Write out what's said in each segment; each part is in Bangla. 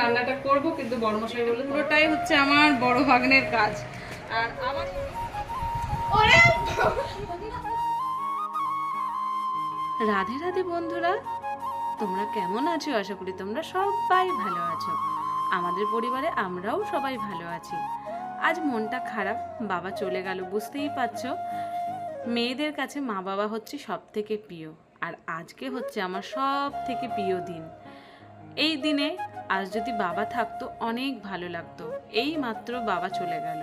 রান্নাটা করব কিন্তু বড় মশাই বলল পুরোটাই হচ্ছে আমার বড় ভাগ্নের কাজ। আর আমার রাধে রাধে বন্ধুরা তোমরা কেমন আছো? আশা করি তোমরা সবাই ভালো আছো। আমাদের পরিবারে আমরাও সবাই ভালো আছি। আজ মনটা খারাপ বাবা চলে গেল বুঝতেই পারছ? মেয়েদের কাছে মা বাবা হচ্ছে সব থেকে প্রিয় আর আজকে হচ্ছে আমার সব থেকে প্রিয় দিন। এই দিনে আজ যদি বাবা থাকতো, অনেক ভালো লাগতো। এই মাত্র বাবা চলে গেল।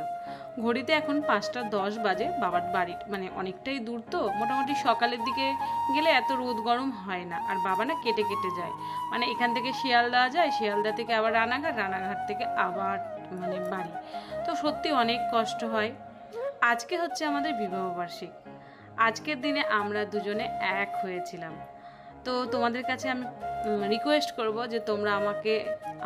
ঘড়িতে এখন পাঁচটা দশ বাজে। বাবার বাড়ি মানে অনেকটাই দূর তো। মোটামুটি সকালের দিকে গেলে এত রোদ গরম হয় না। আর বাবা না কেটে কেটে যায়। মানে এখান থেকে শিয়ালদা যায়, শিয়ালদা থেকে আবার রানাঘাট রানাঘাট থেকে আবার মানে বাড়ি। তো সত্যি অনেক কষ্ট হয়। আজকে হচ্ছে আমাদের বিবাহবার্ষিক আজকের দিনে আমরা দুজনে এক হয়েছিলাম। তো তোমাদের কাছে আমি রিকোয়েস্ট করব যে তোমরা আমাকে,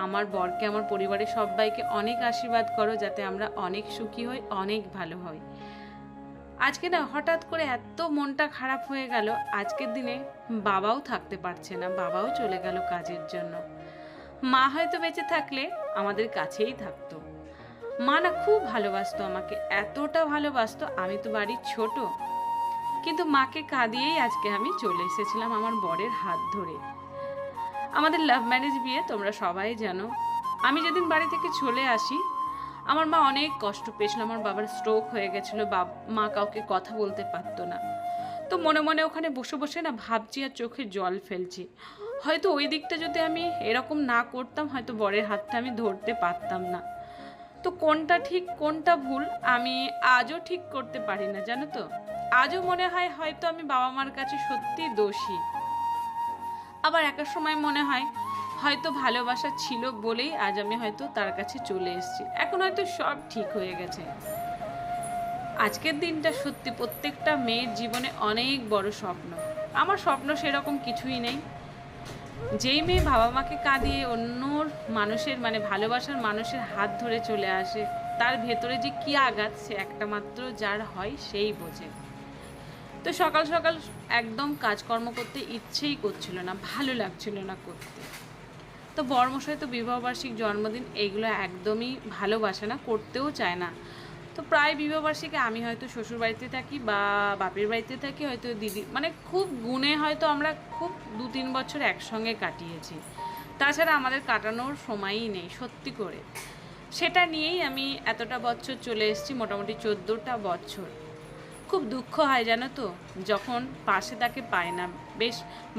আমার বরকে, আমার পরিবারের সবাইকে অনেক আশীর্বাদ করো যাতে আমরা অনেক সুখী হই, অনেক ভালো হই। আজকে না হঠাৎ করে এত মনটা খারাপ হয়ে গেল, আজকের দিনে বাবাও থাকতে পারছে না, বাবাও চলে গেল কাজের জন্য। মা হয়তো বেঁচে থাকলে আমাদের কাছেই থাকতো। মা না খুব ভালোবাসতো আমাকে, এতটা ভালোবাসতো, আমি তো বাড়ির ছোট কিন্তু মাকে কাঁদিয়েই আজকে আমি চলে এসেছিলাম আমার বরের হাত ধরে। আমাদের লাভ ম্যারেজ বিয়ে তোমরা সবাই জানো। আমি যেদিন বাড়ি থেকে চলে আসি, আমার মা অনেক কষ্ট পেয়েছিল, আমার বাবার স্ট্রোক হয়ে গেছিল বাব মা কাউকে কথা বলতে পারতো না। তো মনে মনে ওখানে বসে বসে না ভাবছি আর চোখে জল ফেলছি। হয়তো ওই দিকটা যদি আমি এরকম না করতাম, হয়তো বরের হাতটা আমি ধরতে পারতাম না। তো কোনটা ঠিক, কোনটা ভুল, আমি আজও ঠিক করতে পারি না, জানো তো? আজও মনে হয় হয়তো আমি বাবা মার কাছে সত্যি দোষী। আবার একার সময় মনে হয় হয়তো ভালোবাসা ছিল বলেই আজ আমি হয়তো তার কাছে চলে এসেছি। এখন হয়তো সব ঠিক হয়ে গেছে। আজকের দিনটা সত্যি প্রত্যেকটা মেয়ের জীবনে অনেক বড় স্বপ্ন। আমার স্বপ্ন সেরকম কিছুই নেই। যেই মেয়ে বাবা মাকে কাঁদিয়ে অন্য মানুষের মানে ভালোবাসার মানুষের হাত ধরে চলে আসে, তার ভেতরে যে কি আঘাত, সে একটা মাত্র যার হয় সেই বোঝে। তো সকাল সকাল একদম কাজকর্ম করতে ইচ্ছেই করছিল না, ভালো লাগছিল না করতে। তো বর্মশাই তো বিবাহবার্ষিক জন্মদিন এইগুলো একদমই ভালোবাসে না, করতেও চায় না। তো প্রায় বিবাহবার্ষিকে আমি হয়তো শ্বশুর বাড়িতে থাকি বা বাপের বাড়িতে থাকি, হয়তো দিদি মানে খুব গুণে হয়তো আমরা খুব দু তিন বছর একসঙ্গে কাটিয়েছি। তাছাড়া আমাদের কাটানোর সময়ই নেই, সত্যি করে। সেটা নিয়েই আমি এতটা বছর চলে এসেছি, মোটামুটি চোদ্দোটা বছর। খুব দুঃখ হয় জানো তো, যখন পাশে তাকে পায় না। বেশ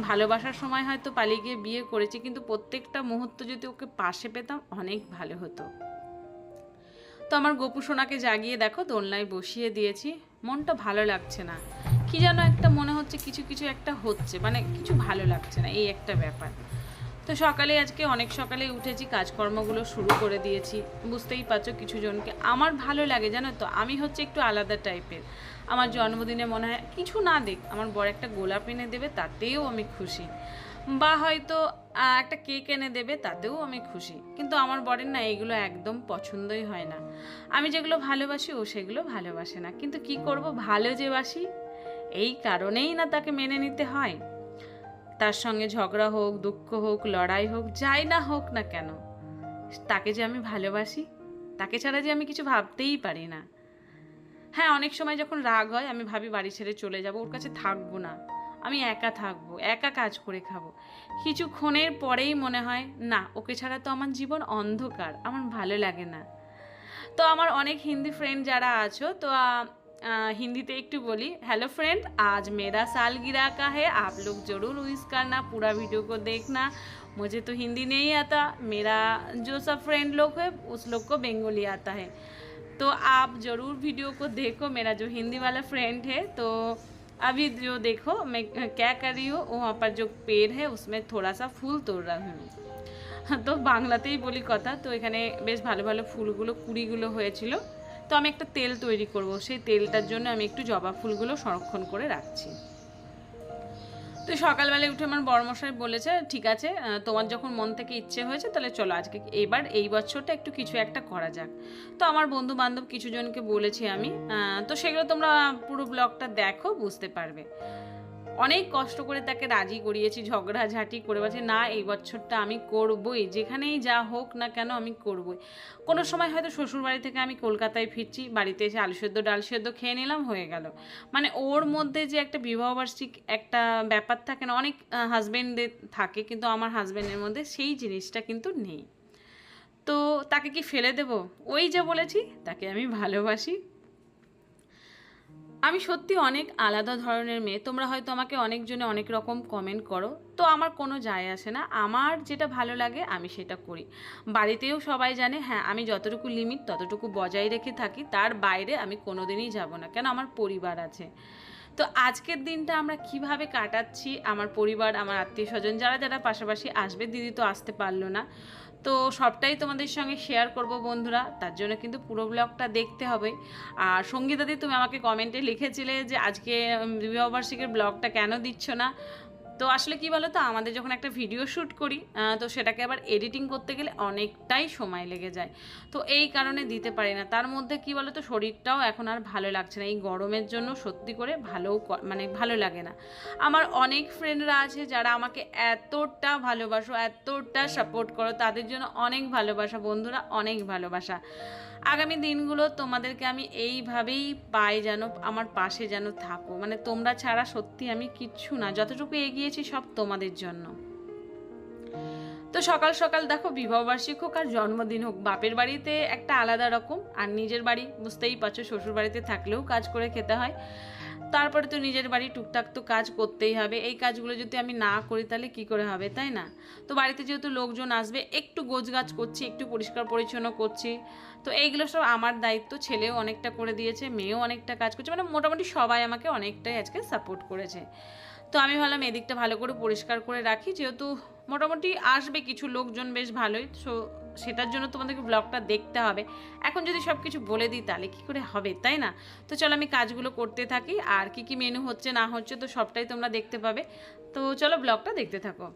ভালোবাসার সময় হয়তো পালিয়ে গিয়ে বিয়ে করেছি, কিন্তু প্রত্যেকটা মুহূর্ত যদি ওকে পাশে পেতাম অনেক ভালো হতো। তো আমার গোপু সোনাকে জাগিয়ে দেখো, দোলনায় বসিয়ে দিয়েছি। মনটা ভালো লাগছে না। কি যেন একটা মনে হচ্ছে, কিছু কিছু একটা হচ্ছে মানে কিছু ভালো লাগছে না, এই একটা ব্যাপার। তো সকালে আজকে অনেক সকালে উঠেছি, কাজকর্মগুলো শুরু করে দিয়েছি। বুঝতেই পারছ কিছু জনকে আমার ভালো লাগে, জানো তো? আমি হচ্ছে একটু আলাদা টাইপের। আমার জন্মদিনে মনে হয় কিছু না দেখ, আমার বড় একটা গোলাপ এনে দেবে, তাতেও আমি খুশি। বা হয়তো একটা কেক এনে দেবে, তাতেও আমি খুশি। কিন্তু আমার বরের না এগুলো একদম পছন্দই হয় না। আমি যেগুলো ভালোবাসি, ও সেগুলো ভালোবাসে না। কিন্তু কি করব, ভালো যে বাসি, এই কারণেই না তাকে মেনে নিতে হয়। তার সঙ্গে ঝগড়া হোক, দুঃখ হোক, লড়াই হোক, যাই না হোক না কেন, তাকে যে আমি ভালোবাসি, তাকে ছাড়া যে আমি কিছু ভাবতেই পারি না। হ্যাঁ অনেক সময় যখন রাগ হয়, আমি ভাবি বাড়ি ছেড়ে চলে যাব, ওর কাছে থাকব না, আমি একা থাকব, একা কাজ করে খাব। কিছুক্ষণের পরেই মনে হয়, না, ওকে ছাড়া তো আমার জীবন অন্ধকার, আমার ভালো লাগে না। তো আমার অনেক হিন্দি ফ্রেন্ড যারা আছো, তো আহ, আহ, হিন্দিতে একটু বলি हेलो फ्रेंड आज मेरा सालगिरह का है आप लोग ज़रूर विश करना पूरा वीडियो को देखना मुझे तो हिंदी नहीं आता मेरा जो सब फ्रेंड लोग है उस लोग को बंगाली आता है तो आप ज़रूर वीडियो को देखो मेरा जो हिंदी वाला फ्रेंड है तो अभी जो देखो मैं क्या कर रही हूँ वहाँ पर जो पेड़ है उसमें थोड़ा सा फूल तोड़ रहा हूँ তো বাংলাতেই বলি কথা তো এখানে বেশ ভালো ভালো ফুলগুলো কুড়িগুলো হয়েছিল তো আমি একটা তেল তৈরি করব। সেই তেলটার জন্য আমি একটু জবা ফুলগুলো সংরক্ষণ করে রাখছি। তো সকালবেলায় উঠে আমার বড়মশাই বলেছে, ঠিক আছে তোমার যখন মন থেকে ইচ্ছে হয়েছে, তাহলে চলো আজকে এবার এই বছরটা একটু কিছু একটা করা যাক। তো আমার বন্ধু বান্ধব কিছু জনকে বলেছি আমি তো সেগুলো তোমরা পুরো ব্লগটা দেখো, বুঝতে পারবে। অনেক কষ্ট করে তাকে রাজি করিয়েছি ঝগড়াঝাটি করে বলছে, না, এই বছরটা আমি করবই, যেখানেই যা হোক না কেন আমি করবই। কোনো সময় হয়তো শ্বশুরবাড়ি থেকে আমি কলকাতায় ফিরছি, বাড়িতে এসে আলু সেদ্ধ, ডাল সেদ্ধ খেয়ে নিলাম, হয়ে গেল। মানে ওর মধ্যে যে একটা বিবাহবার্ষিক একটা ব্যাপার থাকে না, অনেক হাজব্যান্ডদের থাকে, কিন্তু আমার হাজব্যান্ডের মধ্যে সেই জিনিসটা কিন্তু নেই। তো তাকে কি ফেলে দেব? ওই যে বলেছি, তাকে আমি ভালোবাসি। আমি সত্যি অনেক আলাদা ধরনের মেয়ে। তোমরা হয়তো আমাকে অনেকজনে অনেক রকম কমেন্ট করো। তো আমার কোনো যায় আসে না। আমার যেটা ভালো লাগে, আমি সেটা করি। বাড়িতেও সবাই জানে হ্যাঁ আমি যতটুকু লিমিট ততটুকু বজায় রেখে থাকি। তার বাইরে আমি কোনোদিনই যাব না। কেন? আমার পরিবার আছে। তো আজকের দিনটা আমরা কীভাবে কাটাচ্ছি? আমার পরিবার, আমার আত্মীয় স্বজন যারা যারা পাশাপাশি আসবে, দিদি তো আসতে পারল না। তো সবটাই তোমাদের সঙ্গে শেয়ার করব বন্ধুরা। তার জন্য কিন্তু পুরো ব্লগটা দেখতে হবে। আর সঙ্গীতাদি, তুমি আমাকে কমেন্টে লিখেছিলে যে আজকে বিবাহবার্ষিকের ব্লগটা কেন দিচ্ছ না? তো আসলে কি বলো তো আমাদের যখন একটা ভিডিও শ্যুট করি তো সেটাকে আবার এডিটিং করতে গেলে অনেকটাই সময় লেগে যায়। তো এই কারণে দিতে পারি না। তার মধ্যে কি বলো তো শরীরটাও এখন আর ভালো লাগছে না। এই গরমের জন্য সত্যি করে ভালোও ক- মানে ভালো লাগে না। আমার অনেক ফ্রেন্ডরা আছে যারা আমাকে এতটা ভালোবাসো, এতটা সাপোর্ট করো, তাদের জন্য অনেক ভালোবাসা। বন্ধুরা অনেক ভালোবাসা। আগামী দিনগুলো তোমাদেরকে আমি এইভাবেই পাই যেন, আমার পাশে যেন থাকো। মানে তোমরা ছাড়া সত্যি আমি কিচ্ছু না, যতটুকু এগিয়েছি সব তোমাদের জন্য। তো সকাল সকাল দেখো বিবাহবার্ষিক হোক আর জন্মদিন হোক, বাপের বাড়িতে একটা আলাদা রকম, আর নিজের বাড়ি বুঝতেই পারছ শ্বশুর বাড়িতে থাকলেও কাজ করে খেতে হয়। তারপরে তো নিজের বাড়ি টুকটাক তো কাজ করতেই হবে। এই কাজগুলো যদি আমি না করি তাহলে কি করে হবে, তাই না? তো বাড়িতে যেহেতু লোকজন আসবে, একটু গোছগাছ করছি, একটু পরিষ্কার পরিচ্ছন্ন করছি। তো এইগুলো সব আমার দায়িত্ব, ছেলেও অনেকটা করে দিয়েছে, মেয়েও অনেকটা কাজ করছে। মানে মোটামুটি সবাই আমাকে অনেকটাই আজকে সাপোর্ট করেছে। তো আমি ভাবলাম এদিকটা ভালো করে পরিষ্কার করে রাখি, যেহেতু মোটামুটি আসবে কিছু লোকজন, বেশ ভালোই। সো সেটার জন্য তোমাদেরকে ব্লগটা দেখতে হবে। এখন যদি সব কিছু বলে দিই, তাহলে কী করে হবে, তাই না? তো চলো আমি কাজগুলো করতে থাকি, আর কি কি মেনু হচ্ছে, না হচ্ছে, তো সবটাই তোমরা দেখতে পাবে। তো চলো ব্লগটা দেখতে থাকো।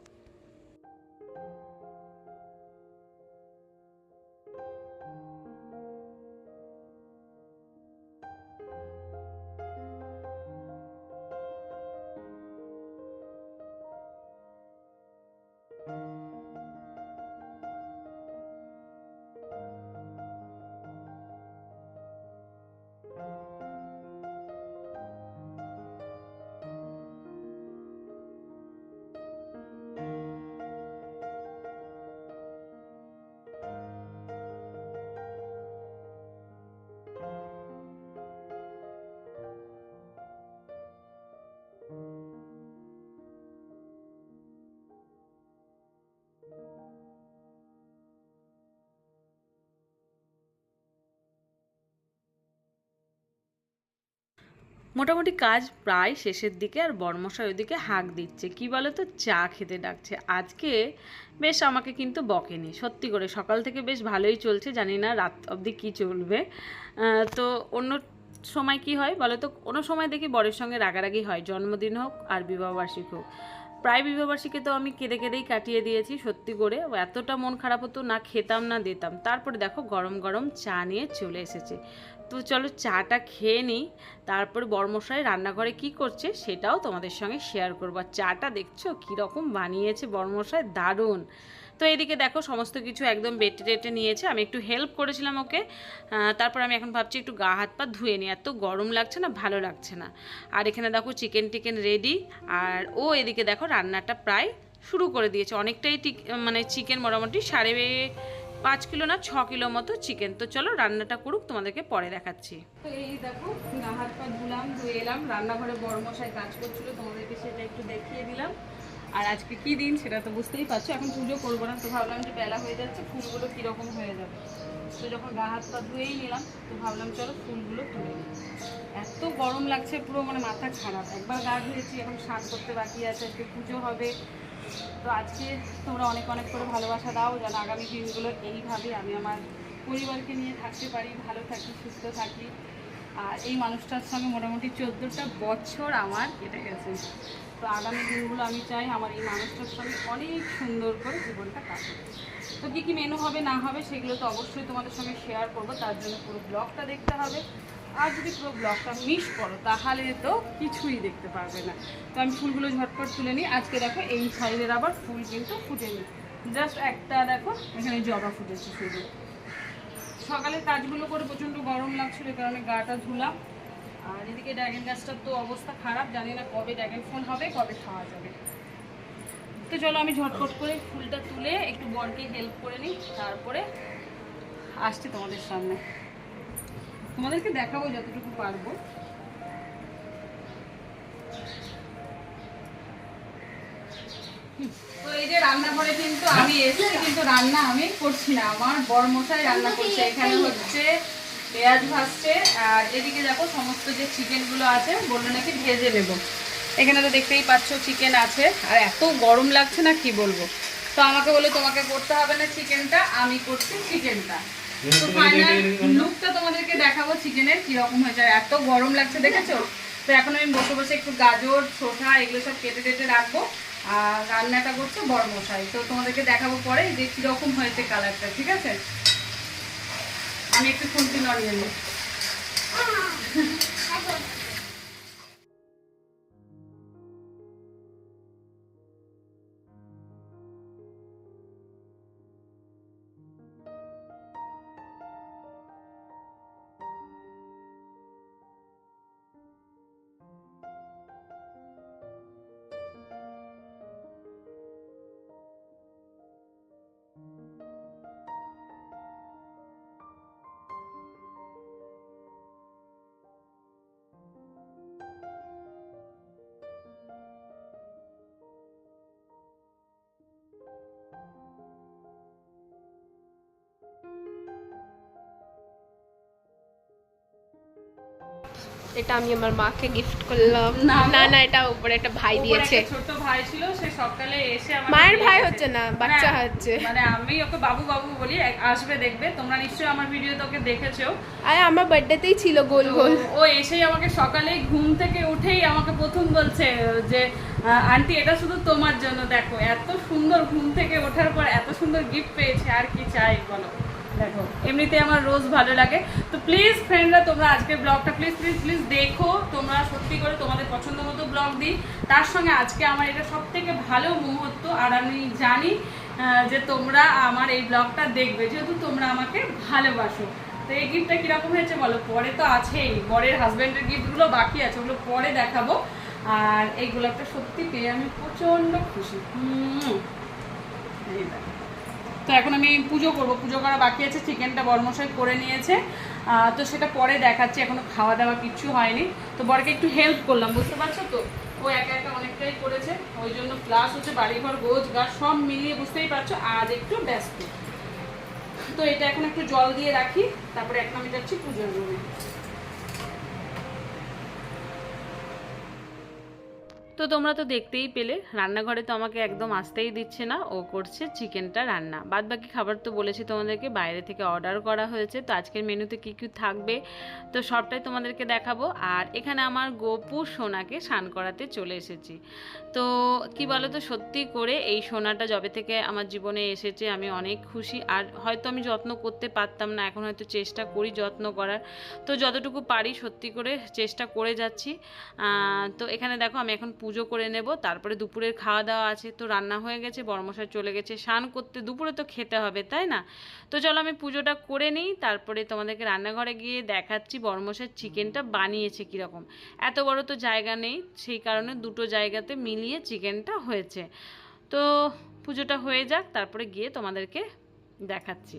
মোটামুটি কাজ প্রায় শেষের দিকে আর বর্মশাই ওদিকে হাঁক দিচ্ছে। কি বলো তো চা খেতে ডাকছে। আজকে বেশ আমাকে কিন্তু বকেনি। সত্যি করে সকাল থেকে বেশ ভালোই চলছে। জানি না রাত অবধি কি চলবে। তো অন্য সময় কি হয় বলো তো কোনো সময় দেখি বরের সঙ্গে রাগারাগি হয়। জন্মদিন হোক আর বিবাহবার্ষিক হোক। প্রায় বিবাহবার্ষিকে তো আমি কেঁদে কেঁদেই কাটিয়ে দিয়েছি সত্যি করে। এতটা মন খারাপ হতো না, খেতাম না, দিতাম। তারপরে দেখো গরম গরম চা নিয়ে চলে এসেছে। তো চলো চাটা খেয়ে নিই। তারপর বর্মশাই রান্নাঘরে কি করছে সেটাও তোমাদের সঙ্গে শেয়ার করব। আর চাটা দেখছ কীরকম বানিয়েছে বর্মশাই? দারুণ। তো এদিকে দেখো সমস্ত কিছু একদম বেটে টেটে নিয়েছে। আমি একটু হেল্প করেছিলাম ওকে। তারপর আমি এখন ভাবছি একটু গা হাত পা ধুয়ে নিই। এত গরম লাগছে না, ভালো লাগছে না। আর এখানে দেখো চিকেন টিকেন রেডি আর ও এদিকে দেখো রান্নাটা প্রায় শুরু করে দিয়েছে। অনেকটাই মানে চিকেন মোটামুটি সাড়ে পাঁচ কিলো না, ছ কিলো মতো চিকেন তো চলো রান্নাটা করুক, তোমাদেরকে পরে দেখাচ্ছি। তো এই দেখো হাত পা ধুলাম, ধুয়ে এলাম। রান্নাঘরে বড় কাজ করছিল, তোমাদেরকে সেটা একটু দেখিয়ে দিলাম। আর আজকে কি দিন সেটা তো বুঝতেই পারছ, এখন পুজো করব না। তো ভাবলাম যে বেলা হয়ে যাচ্ছে, ফুলগুলো কীরকম হয়ে যাবে। তো যখন গা হাত পা ধুয়েই নিলাম, তো ভাবলাম চলো ফুলগুলো তুলে এত গরম লাগছে, পুরো মানে মাথা খারাপ। একবার গা ধুয়েছি, এখন স্নান করতে বাকি আছে, আজকে পুজো হবে। তো আজকে তোমরা অনেক অনেক করে ভালোবাসা দাও, যেন আগামী দিনগুলো এইভাবে আমি আমার পরিবারকে নিয়ে থাকতে পারি, ভালো থাকি, সুস্থ থাকি। আর এই মানুষটার সঙ্গে মোটামুটি চোদ্দোটা বছর আমার কেটে গেছে। তো আগামী দিনগুলো আমি চাই আমার এই মানুষটার সঙ্গে অনেক সুন্দর করে জীবনটা কাটুক। তো কী কী মেনু হবে, না হবে, সেগুলো তো অবশ্যই তোমাদের সঙ্গে শেয়ার করব। তার জন্য পুরো ব্লগটা দেখতে হবে। আর যদি পুরো ব্লগটা মিস করো, তাহলে তো কিছুই দেখতে পারবে না। তো আমি ফুলগুলো ঝটপট তুলে নিই। আজকে দেখো এই সাইডের আবার ফুল কিন্তু ফুটেনি। জাস্ট একটা দেখো, এখানে জবা ফুটেছে শুধু। সকালের কাজগুলো করে প্রচণ্ড গরম লাগছিল কারণে গাটা ধুলাম। আর এদিকে ড্রাগন গাছটার তো অবস্থা খারাপ, জানি না কবে ড্রাগন ফল হবে, কবে খাওয়া যাবে। তো চলো আমি ঝটপট করে ফুলটা তুলে একটু বরকে হেল্প করে নিই, তারপরে আসছি তোমাদের সামনে। তোমাদেরকে দেখাবো যতটুকু পারব। তো এই যে রান্নাঘরে কিন্তু আমি এসেছি কিন্তু রান্না আমি করছি না। আমার বর মশাই রান্না করছে। এখানে হচ্ছে পেঁয়াজ ভাজছে আর এদিকে দেখো সমস্ত যে চিকেনগুলো আছে বলল নাকি ভেজে নেব। এখানে তো দেখতেই পাচ্ছ চিকেন আছে আর এত গরম লাগছে না কি বলব। তো আমাকে বলে তোমাকে করতে হবে না চিকেনটা আমি করছি চিকেনটা। তো ফাইনাল লুকটা তোমাদেরকে দেখাবো চিকেনের কীরকম হয়েছে আর এত গরম লাগছে দেখেছ? তো এখন আমি বসে বসে একটু গাজর শসা এগুলো সব কেটে কেটে রাখব আর রান্নাটা করছে বড় মশাই। তো তোমাদেরকে দেখাবো পরে যে কীরকম হয়েছে কালারটা ঠিক আছে? আমি একটু খুন্তি নড়িয়ে নিই। এটা আমি আমার মাকে গিফট করলাম। না, না এটা উপরে একটা ভাই দিয়েছে। ছোট ভাই ছিল সে সকালে এসে আমার মায়ের ভাই হচ্ছে না, বাচ্চা হচ্ছে। মানে আমি ওকে বাবু বাবু বলি আসবে দেখবে। তোমরা নিশ্চয়ই আমার ভিডিও তোকে দেখেছ। আর আমার বার্থডেতেই ছিল গোল গোল। ও এসেই আমাকে সকালে ঘুম থেকে উঠেই আমাকে প্রথম বলছে যে আন্টি এটা শুধু তোমার জন্য দেখো এত সুন্দর ঘুম থেকে ওঠার পর এত সুন্দর গিফট পেয়েছে আর কি চাই বলো? দেখো, এমনিতে আমার রোজ ভালো লাগে। তো প্লিজ ফ্রেন্ডরা তোমরা আজকে ব্লগটা প্লিজ প্লিজ প্লিজ দেখো। তোমরা সত্যি করে তোমাদের পছন্দ মতো ব্লগ দিই। তার সঙ্গে আজকে আমার এটা সব থেকে ভালো মুহূর্ত, আর আমি জানি যে তোমরা আমার এই ব্লগটা দেখবে, যেহেতু তোমরা আমাকে ভালোবাসো। তো এই গিফটটা কীরকম হয়েছে বলো? পরে তো আছেই। বরের হাজব্যান্ডের গিফটগুলো বাকি আছে, ওগুলো পরে দেখাবো। আর এই গোলাপটা সত্যি পেয়ে আমি প্রচণ্ড খুশি। হুম। এই দেখো। তো এখন আমি পুজো করব। পুজো করা বাকি আছে চিকেনটা বরমশাই করে নিয়েছে। তো সেটা পরে দেখাচ্ছি, এখনও খাওয়া দাওয়া কিচ্ছু হয়নি। তো বরকে একটু হেল্প করলাম, বুঝতে পারছ তো? ও একা একা অনেকটাই করেছে, ওই জন্য প্লাস হচ্ছে বাড়িঘর গোজ গাছ সব মিলিয়ে বুঝতেই পারছ, আজ একটু ব্যস্ত। তো এটা এখন একটু জল দিয়ে রাখি, তারপরে এখন আমি যাচ্ছি পুজোর রুমে তো তোমরা তো দেখতেই পেলে, রান্নাঘরে তো আমাকে একদম আসতেই দিচ্ছে না, ও করছে চিকেনটা রান্না। বাদ বাকি খাবার তো বলেছি তোমাদেরকে, বাইরে থেকে অর্ডার করা হয়েছে, তো আজকের মেনুতে কী কী থাকবে, তো সবটাই তোমাদেরকে দেখাবো। আর এখানে আমার গোপু সোনাকে স্নান করাতে চলে এসেছি। তো কি বলো তো সত্যি করে এই সোনাটা যবে থেকে আমার জীবনে এসেছে, আমি অনেক খুশি। আর হয়তো আমি যত্ন করতে পারতাম না, এখন হয়তো চেষ্টা করি যত্ন করার। তো যতটুকু পারি সত্যি করে চেষ্টা করে যাচ্ছি। তো এখানে দেখো, আমি এখন পুজো করে নেব তারপরে দুপুরের খাওয়া দাওয়া আছে তো রান্না হয়ে গেছে বড়মশাই চলে গেছে স্নান করতে দুপুরে তো খেতে হবে তাই না? তো চলো আমি পুজোটা করে নিই তারপরে তোমাদেরকে রান্নাঘরে গিয়ে দেখাচ্ছি বড়মশাই চিকেনটা বানিয়েছে কীরকম। এত বড় তো জায়গা নেই সেই কারণে দুটো জায়গাতে মিলিয়ে চিকেনটা হয়েছে। তো পুজোটা হয়ে যাক তারপরে গিয়ে তোমাদেরকে দেখাচ্ছি।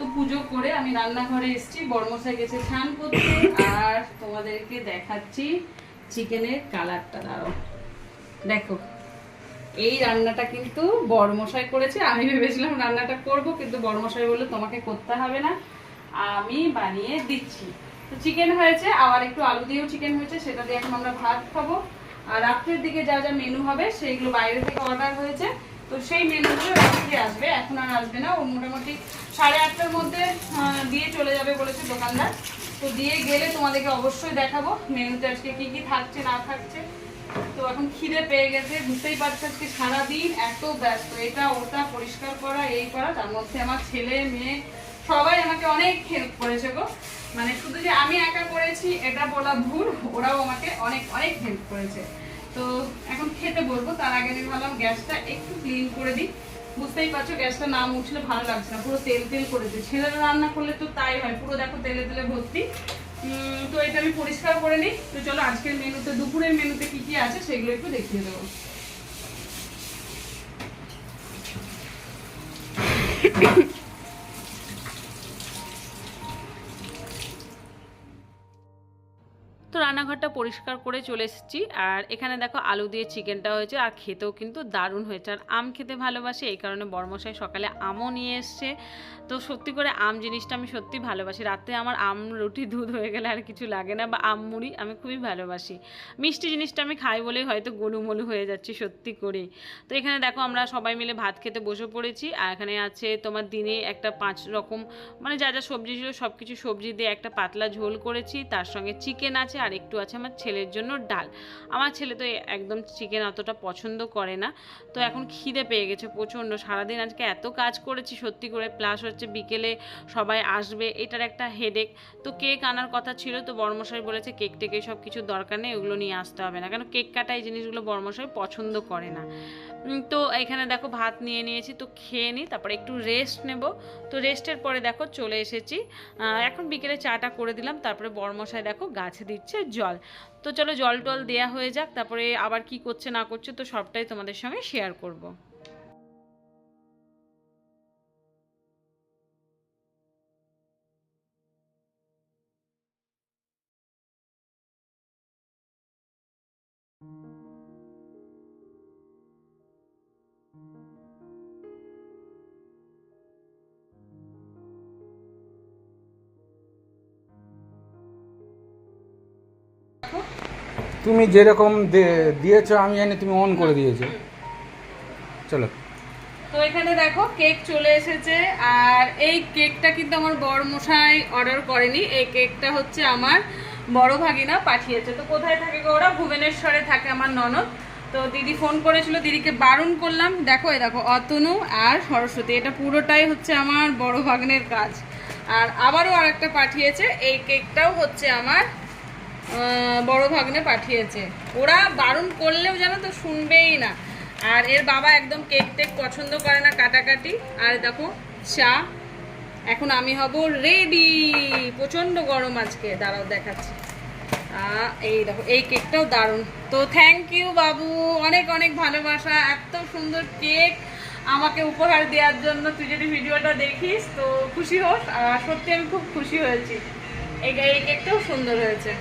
তো পুজো করে আমি রান্নাঘরে এসেছি, বর্মশাই গেছে স্নান করতে, আর তোমাদেরকে দেখাচ্ছি চিকেনের কালারটা, দাঁড়াও। দেখো, এই রান্নাটা কিন্তু বড়মশাই করেছে। আমি ভেবেছিলাম রান্নাটা করব, কিন্তু বড়মশাই বলল, তোমাকে করতে হবে না, আমি বানিয়ে দিচ্ছি। তো চিকেন হয়েছে, আবার একটু আলু দিয়েও চিকেন হয়েছে, সেটা দিয়ে এখন আমরা ভাত খাব। আর রাত্রের দিকে যা যা মেনু হবে, সেইগুলো বাইরে থেকে অর্ডার হয়েছে। তো সেই মেনুগুলো রাত্রে আসবে। এখন আর আসবে না। ও মোটামুটি সাড়ে আটটার মধ্যে দিয়ে চলে যাবে বলেছে দোকানদার। তো দিয়ে গেলে তোমাদেরকে অবশ্যই দেখাবো মেনুতে আজকে কি কি থাকছে, না থাকছে। তো এখন খিদে পেয়ে গেছে, বুঝতেই পারছ আজকে সারাদিন এত ব্যস্ত। এটা, ওটা পরিষ্কার করা, এই করা, তার মধ্যে আমার ছেলে, মেয়ে, সবাই আমাকে অনেক হেল্প করেছে গো। মানে শুধু যে আমি একা করেছি, এটা বলা ভুল, ওরাও আমাকে অনেক অনেক হেল্প করেছে। তো এখন খেতে বলব, তার আগে আমি ভাবলাম গ্যাসটা একটু ক্লিন করে দিই। বুঝতেই পারছ গ্যাসটা না মুছলে ভালো লাগছে না, পুরো তেল তেল করেছে। ছেলেরা রান্না করলে তো তাই হয়, পুরো দেখো তেলে তেলে ভর্তি। তো এটা আমি পরিষ্কার করে নিই। তো চলো আজকের মেনুতে, দুপুরের মেনুতে কি কি আছে সেগুলো একটু দেখিয়ে দেবো। তো রান্নাঘরটা পরিষ্কার করে চলে এসেছি। আর এখানে দেখো আলু দিয়ে চিকেনটা হয়েছে, আর খেতেও কিন্তু দারুণ হয়েছে। আর আম খেতে ভালোবাসি, এই কারণে বর্মশাই সকালে আমও নিয়ে এসছে। তো সত্যি করে আম জিনিসটা আমি সত্যি ভালোবাসি। রাতে আমার আম, রুটি, দুধ হয়ে গেলে আর কিছু লাগে না, বা আম, মুড়ি আমি খুবই ভালোবাসি। মিষ্টি জিনিসটা আমি খাই বলেই হয়তো গোলুমলু হয়ে যাচ্ছি সত্যি করে তো এখানে দেখো আমরা সবাই মিলে ভাত খেতে বসে পড়েছি, আর এখানে আছে তোমার দিনে একটা পাঁচ রকম মানে যা যা সবজি ছিল সব কিছু সবজি দিয়ে একটা পাতলা ঝোল করেছি। তার সঙ্গে চিকেন আছে, আর একটু আছে আমার ছেলের জন্য ডাল। আমার ছেলে তো একদম চিকেন অতটা পছন্দ করে না। তো এখন খিদে পেয়ে গেছে প্রচণ্ড। সারাদিন আজকে এত কাজ করেছি সত্যি করে। প্লাস হচ্ছে বিকেলে সবাই আসবে এটার একটা হেডেক তো কেক আনার কথা ছিল তো বর্মশাই বলেছে কেক টেকে সব কিছু দরকার নেই ওগুলো নিয়ে আসতে হবে না। কেন কেক কাটা এই জিনিসগুলো বর্মশাই পছন্দ করে না। তো এখানে দেখো ভাত নিয়ে নিয়েছি তো খেয়ে নিই তারপরে একটু রেস্ট নেব। তো রেস্টের পরে দেখো চলে এসেছি। এখন বিকেলে চাটা করে দিলাম তারপরে বর্মশাই দেখো গাছে দিচ্ছে জল তো চলো জল টল দেওয়া হয়ে যাক, তারপরে আবার কি করছে না করছে তো সবটাই তোমাদের সঙ্গে শেয়ার করব। তুমি যেরকম দিয়েছ, আমি জানি তুমি অন করে দিয়েছ। চলো। তো এখানে দেখো, কেক চলে এসেছে, আর এই কেকটা কিন্তু আমার বড় মশাই অর্ডার করেনি। এই কেকটা হচ্ছে আমার বড় ভাগিনা পাঠিয়েছে। তো কোথায় থাকে ওরা? ভুবনেশ্বরে থাকে আমার ননদ। তো দিদি ফোন করেছিল, দিদিকে বারণ করলাম। দেখো, এই দেখো, অতনু আর সরস্বতী। এটা পুরোটাই হচ্ছে আমার বড় ভাগ্নের কাজ। আর আবারও আরেকটা পাঠিয়েছে। এই কেকটাও হচ্ছে আমার বড় ভাগ্নে পাঠিয়েছে। ওরা বারণ করলেও জানো তো শুনবেই না। আর এর বাবা একদম কেক টেক পছন্দ করে না কাটাকাটি। আর দেখো, চা। এখন আমি হব রেডি প্রচণ্ড গরম আজকে। দাঁড়াও, দেখাচ্ছি। এই দেখো, এই কেকটাও দারুণ। তো থ্যাংক ইউ বাবু। অনেক অনেক ভালোবাসা। এত সুন্দর কেক। আমাকে উপহার দেওয়ার জন্য তুই যদি ভিডিওটা দেখিস, তো খুশি হোস। আর সত্যি আমি খুব খুশি হয়েছি। এই কেকটাও সুন্দর হয়েছে।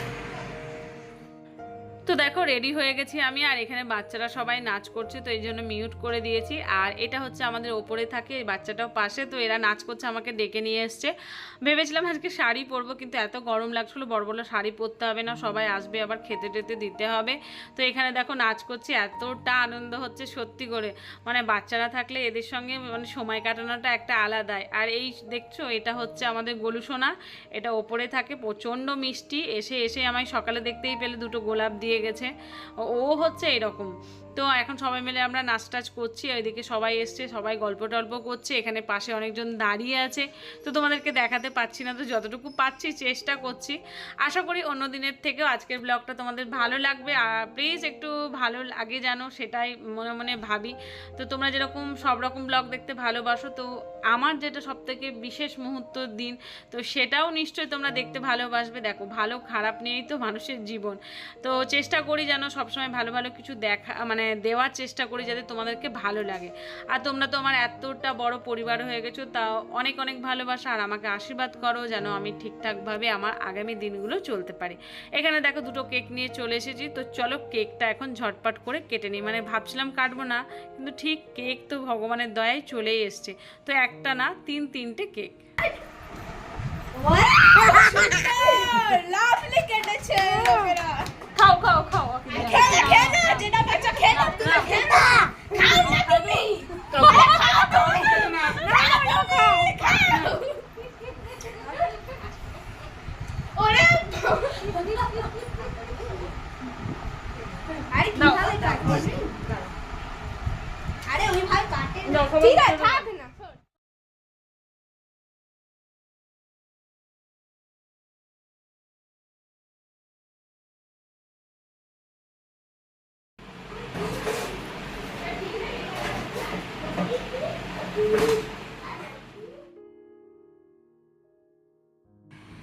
তো দেখো রেডি হয়ে গেছি আমি, আর এখানে বাচ্চারা সবাই নাচ করছে, তো এই জন্য মিউট করে দিয়েছি। আর এটা হচ্ছে আমাদের ওপরে থাকে বাচ্চাটাও পাশে, তো এরা নাচ করছে, আমাকে ডেকে নিয়ে এসছে। ভেবেছিলাম আজকে শাড়ি পরবো, কিন্তু এত গরম লাগছিল, বড় বড় শাড়ি পরতে হবে না, সবাই আসবে, আবার খেতে টেতে দিতে হবে। তো এখানে দেখো, নাচ করছি, এতটা আনন্দ হচ্ছে, সত্যি করে। মানে বাচ্চারা থাকলে এদের সঙ্গে মানে সময় কাটানোটা একটা আলাদাই। আর এই দেখছ, এটা হচ্ছে আমাদের গলু সোনা, এটা ওপরে থাকে, প্রচণ্ড মিষ্টি, এসে এসে আমায় সকালে দেখতেই পেলে, দুটো গোলাপ দিয়ে গেছে। ও- হচ্ছে এরকম। তো এখন সবাই মিলে আমরা নাচ টাচ করছি, ওইদিকে সবাই এসছে, সবাই গল্প টল্প করছে, এখানে পাশে অনেকজন দাঁড়িয়ে আছে। তো তোমাদেরকে দেখাতে পাচ্ছি না, তো যতটুকু পাচ্ছি চেষ্টা করছি। আশা করি অন্য দিনের থেকেও আজকের ব্লগটা তোমাদের ভালো লাগবে। আর প্লিজ একটু ভালো লাগে জানো সেটাই মনে মনে ভাবি। তো তোমরা যেরকম সব রকম ব্লগ দেখতে ভালোবাসো, তো আমার যেটা সব থেকে বিশেষ মুহূর্তর দিন, তো সেটাও নিশ্চয়ই তোমরা দেখতে ভালোবাসবে। দেখো, ভালো খারাপ নিয়েই তো মানুষের জীবন। তো চেষ্টা করি যেন সবসময় ভালো ভালো কিছু দেখা মানে দেওয়ার চেষ্টা করি যাতে তোমাদেরকে ভালো লাগে। আর তোমরা তো আমার এতটা বড় পরিবার হয়ে গেছো তা অনেক অনেক ভালোবাসা, আর আমাকে আশীর্বাদ করো যেন আমি ঠিকঠাকভাবে আমার আগামী দিনগুলো চলতে পারি। এখানে দেখো দুটো কেক নিয়ে চলে এসেছি, তো চলো কেকটা এখন ঝটপট করে কেটে নিই। মানে ভাবছিলাম কাটবো না, কিন্তু ঠিক কেক তো ভগবানের দয়ায় চলেই এসছে। তো একটা না, তিন তিনটে কেক। খাও খাও খাও। খেলা খেলা যেটা বাচ্চা খেলা তুমি খেলা খাও না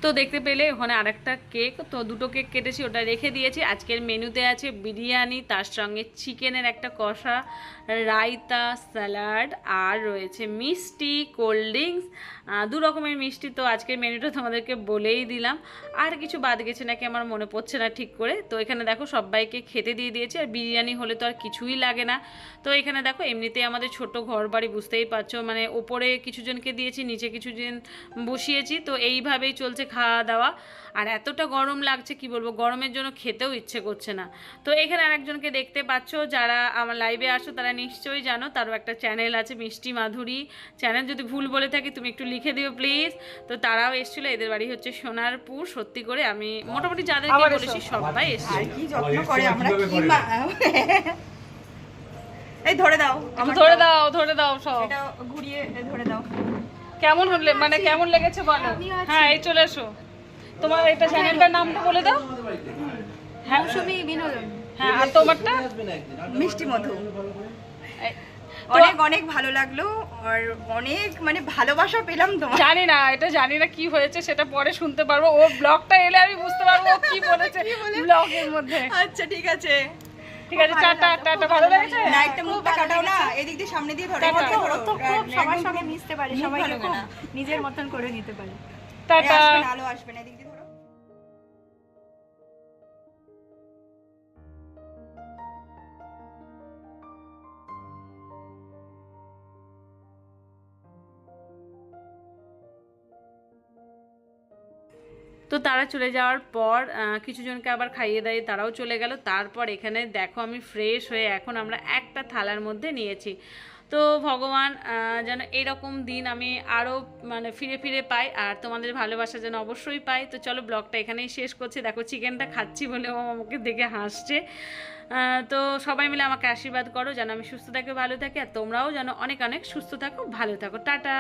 তো দেখতে পেলে ওখানে আরেকটা কেক, তো দুটো কেক কেটেছি, ওটা রেখে দিয়েছি। আজকের মেনুতে আছে বিরিয়ানি, তার সঙ্গে চিকেনের একটা কষা, রায়তা স্যালাড, আর রয়েছে মিষ্টি, কোল্ড ড্রিঙ্কস। দু রকমের মিষ্টি, তো আজকের মেনুটা তোমাদেরকে বলেই দিলাম। আর কিছু বাদ গেছে নাকি আমার মনে পড়ছে না ঠিক করে। তো এখানে দেখো সবাইকে খেতে দিয়ে দিয়েছি, আর বিরিয়ানি হলে তো আর কিছুই লাগে না। তো এখানে দেখো এমনিতেই আমাদের ছোট ঘর বাড়ি বুঝতেই পারছ মানে ওপরে কিছুজনকে দিয়েছি, নিচে কিছুজন বসিয়েছি। তো এইভাবেই চলছে খাওয়া দাওয়া আর এতটা গরম লাগছে কি বলব গরমের জন্য খেতেও ইচ্ছে করছে না। তো এখানে আরেকজনকে দেখতে পাচ্ছ যারা আমার লাইভে আসো তারা নিশ্চয়ই জানো তারও একটা চ্যানেল আছে মিষ্টি মাধুরী চ্যানেল যদি ভুল বলে থাকি তুমি একটু লিখে দিও প্লিজ তো তারাও এসেছিল এদের বাড়ি হচ্ছে সোনারপুর সত্যি করে আমি মোটামুটি যাদেরকে বলেছি সবাই এসেছিল কি যত্ন করে আমরা কি মা এই ধরে দাও ধরে দাও ধরে দাও সব। এটা ঘুরিয়ে ধরে দাও। কেমন হলে মানে কেমন লেগেছে বলো? হ্যাঁ এই চলে এসো। তোমার এটা চ্যানেলটার নামটা বলে দাও। হ্যাঁ। তুমি বিনোদন। হ্যাঁ আর তোমারটা? মিষ্টি মধু। অনেক অনেক ভালো লাগল আর অনেক মানে ভালোবাসা পেলাম তোমার। জানি না এটা জানি না কি হয়েছে সেটা পরে শুনতে পারব। ও ব্লগটা এলে আমি বুঝতে পারব ও কি বলেছে ব্লগের মধ্যে। আচ্ছা ঠিক আছে। ঠিক আছে টাটা টাটা ভালো লেগেছে না একটা মুখটা কাটাও না এদিক দিয়ে সামনে দিয়ে ধরো। খুব। সবার সঙ্গে মিশতে পারে মুখ সবাই ভালো না। নিজের মতন করে নিতে পারে টাটা আলো আসবে না এদিক দিয়ে তারা চলে যাওয়ার পর আহ, কিছুজনকে আবার খাইয়ে দাইয়ে তারাও চলে গেল। তারপর এখানে দেখো আমি ফ্রেশ হয়ে এখন আমরা একটা থালার মধ্যে নিয়েছি। তো ভগবান যেন এরকম দিন আমি আরও মানে ফিরে ফিরে পাই আর তোমাদের ভালোবাসা যেন অবশ্যই পাই। তো চলো ব্লগটা এখানেই শেষ করছি। দেখো চিকেনটা খাচ্ছি বলে ও আমাকে দেখে হাসছে। তো সবাই মিলে আমাকে আশীর্বাদ করো যেন আমি সুস্থ থাকি ভালো থাকি আর তোমরাও যেন অনেক অনেক সুস্থ থাকো ভালো থাকো। টাটা।